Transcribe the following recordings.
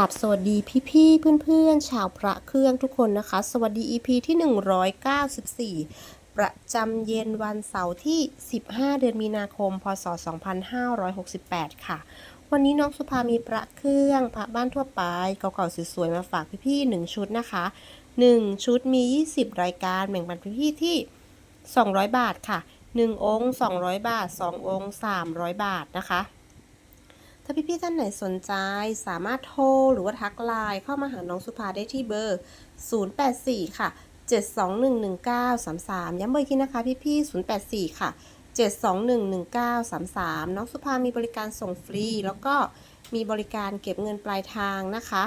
กราบสวัสดีพี่ๆเพื่อนๆ ชาวพระเครื่องทุกคนนะคะ สวัสดี EP ที่ 194 ประจำเย็นวันเสาร์ที่ 15 เดือนมีนาคม พศ 2568 ค่ะ วันนี้น้องสุภามีพระเครื่องพระบ้านทั่วไปเก่าๆสวยๆมาฝากพี่ๆ1ชุดนะคะ 1 ชุดมี 20 รายการแบ่งปันพี่ๆที่ 200 บาทค่ะ 1 องค์ 200 บาท 2 องค์ 300 บาทนะคะ ถ้าพี่ๆท่านไหนสนใจสามารถโทรหรือว่าทักไลน์เข้ามาหาน้องสุภาได้ที่เบอร์ 084 ค่ะ 7211933 ย้ำเบอร์อีกทีนะคะพี่ๆ084 ค่ะ 7211933 น้องสุภามีบริการส่งฟรี แล้วก็มีบริการเก็บเงินปลายทางนะคะ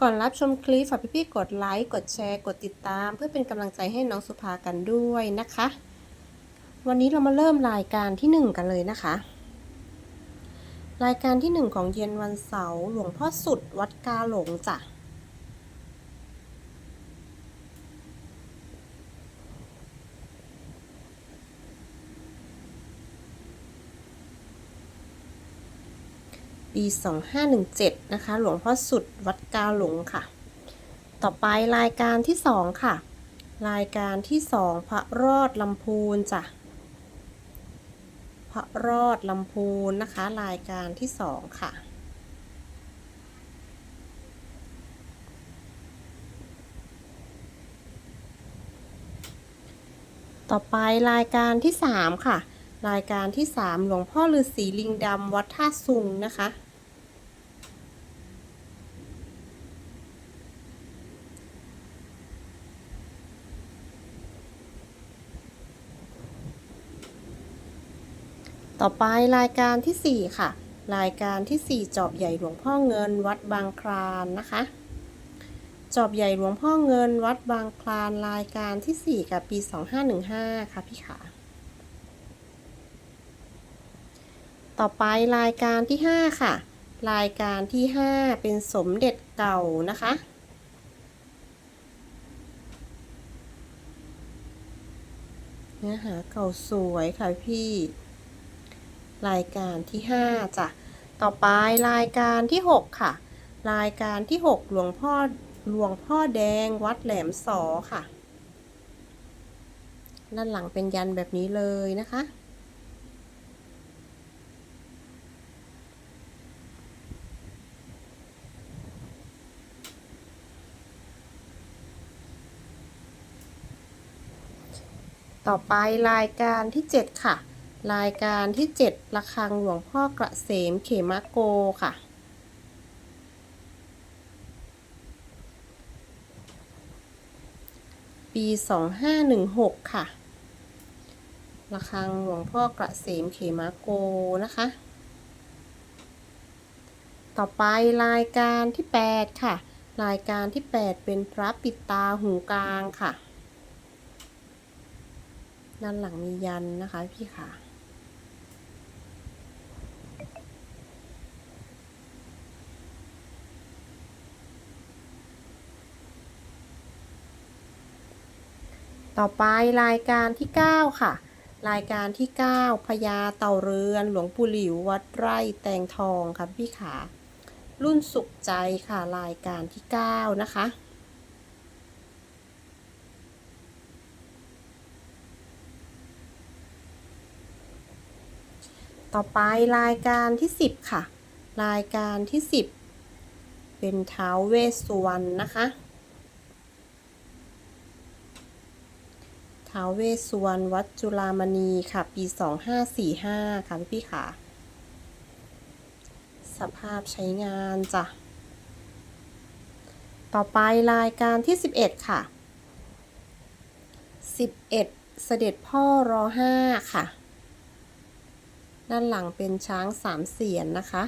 ก่อนรับชมคลิปฝากพี่ๆกดไลค์กดแชร์กดติดตาม เพื่อเป็นกำลังใจให้น้องสุภากันด้วยนะคะ วันนี้เรามาเริ่มรายการที่ 1 กันเลยนะคะ รายการที่1ของเย็นวันเสาร์หลวงพ่อสุดวัดกาหลงจ้ะ ปี 2517 นะคะ หลวงพ่อสุดวัดกาหลงค่ะ ต่อไปรายการที่2ค่ะ รายการที่2พระรอดลำพูนจ้ะ ระรอดลำพูนนะคะ รายการที่สองค่ะ ต่อไปรายการที่สามค่ะ รายการที่สามหลวงพ่อฤาษีลิงดำวัดท่าซุงนะคะ ต่อไปรายการที่ 4 ค่ะ รายการที่ 4 จอบใหญ่หลวงพ่อเงินวัดบางคลานนะคะ จอบใหญ่หลวงพ่อเงินวัดบางคลานรายการที่ 4 กับปี 2515 ค่ะพี่ขาต่อไปรายการที่ 5 ค่ะ รายการที่ 5 เป็นสมเด็จเก่านะคะ เนื้อหาเก่าสวยค่ะพี่ รายการที่ 5จ้ะต่อไปรายการที่ 6 ค่ะ รายการที่ 6 หลวงพ่อหลวงพ่อแดงวัดแหลมสอค่ะ ด้านหลังเป็นยันแบบนี้เลยนะคะ ต่อไปรายการที่ 7 ค่ะ รายการที่ 7 ระฆังหลวงพ่อกระเสมเขมะโกค่ะ ปี 2516 ค่ะ ระฆังหลวงพ่อกระเสมเขมะโกนะคะ ต่อไปรายการที่ 8 ค่ะ รายการที่ 8 เป็นพระปิดตาหูกลางค่ะด้านหลังมียันนะคะพี่ค่ะ ต่อไปรายการที่ 9 ค่ะ รายการที่ 9พญาเต่าเรือน หลวงปู่หลิววัดไร่แตงทองค่ะพี่ขา รุ่นสุขใจค่ะรายการที่ 9 นะคะต่อไปรายการที่ 10 ค่ะ รายการที่ 10 เป็นเท้าเวสสุวรรณนะคะ ท้าวเวสสุวรรณวัดจุฬามณีค่ะ ปี 2545 ค่ะพี่ค่ะ สภาพใช้งานจ้ะ ต่อไปรายการที่ 11 ค่ะ 11 เสด็จพ่อรอ5ค่ะ ด้านหลังเป็นช้างสามเสียนนะคะ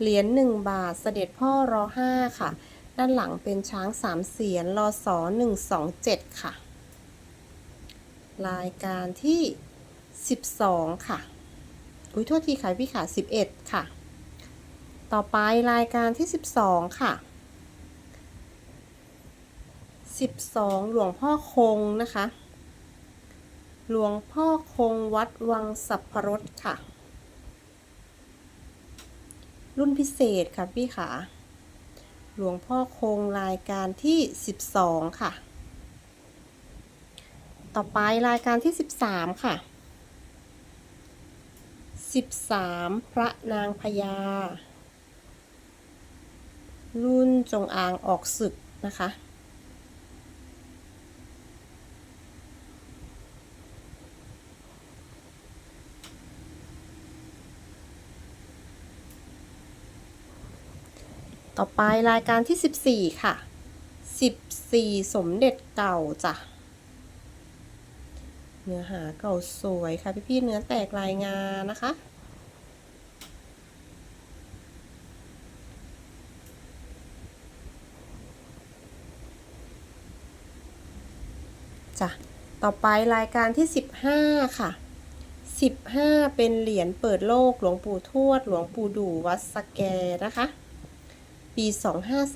เหรียญหนึ่งบาทเสด็จพ่อรอห้าค่ะ ด้านหลังเป็นช้างสามเสียนรอสอหนึ่งสองเจ็ดค่ะ รายการที่สิบสองค่ะ อุ้ยโทษทีค่ะพี่ค่ะสิบเอ็ดค่ะ ต่อไปรายการที่สิบสองค่ะสิบสองหลวงพ่อคงนะคะ หลวงพ่อคงวัดวังสับพรสค่ะ รุ่นพิเศษค่ะพี่ขาหลวงพ่อคงรายการที่ 12 ค่ะ ต่อไปรายการที่ 13 ค่ะ 13 พระนางพญา รุ่นจงอางออกศึกนะคะ ต่อไปรายการที่ 14 ค่ะ 14 สมเด็จเก่าจ้ะ เนื้อหาเก่าสวยค่ะพี่ๆเนื้อแตกลายงานนะคะจ้ะต่อไปรายการที่ 15 ค่ะ 15 เป็นเหรียญเปิดโลกหลวงปู่ทวด หลวงปู่ดู่วัดสแกนะคะ ปี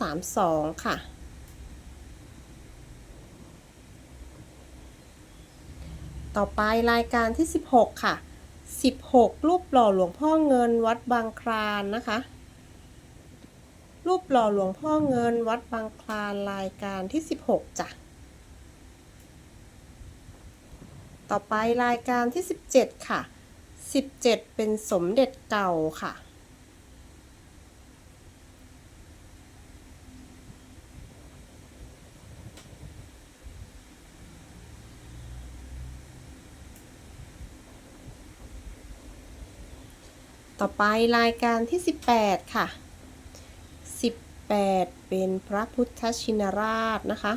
2532 ค่ะ ต่อไปรายการที่ 16 ค่ะ 16 รูปหล่อหลวงพ่อเงินวัดบางคลานนะคะ รูปหล่อหลวงพ่อเงินวัดบางคลานรายการที่ 16จ้ะ ต่อไปรายการที่ 17 ค่ะ 17 เป็นสมเด็จเก่าค่ะ ต่อไปรายการที่ 18 ค่ะ 18 เป็นพระพุทธชินราชนะคะ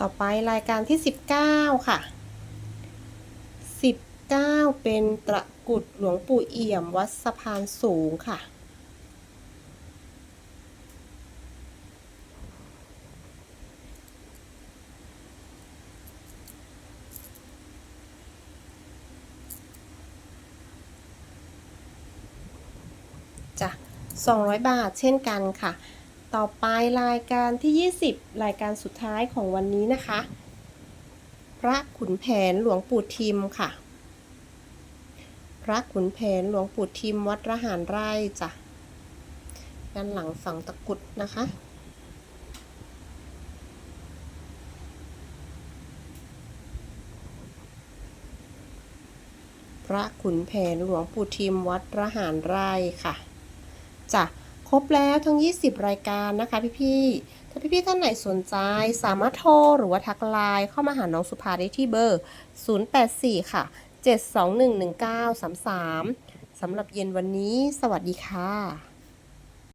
ต่อไปรายการที่ 19 ค่ะ 19 เป็นตระกุดหลวงปู่เอี่ยมวัดสะพานสูงค่ะ จ้ะ 200 บาทเช่นกันค่ะ ต่อไปรายการที่ 20 รายการสุดท้ายของวันนี้นะคะ พระขุนแผนหลวงปู่ทิมค่ะ พระขุนแผนหลวงปู่ทิมวัดระหารไร่จ้ะด้านหลังฝั่งตะกุดนะคะพระขุนแผนหลวงปู่ทิมวัดระหารไร่ค่ะ จ้ะครบแล้วทั้ง 20 รายการนะคะพี่ๆถ้าพี่ๆท่านไหนสนใจสามารถโทรหรือว่าทักไลน์เข้ามาหาน้องสุภาได้ที่เบอร์ 084 ค่ะ 7211933สำหรับเย็นวันนี้ สวัสดีค่ะ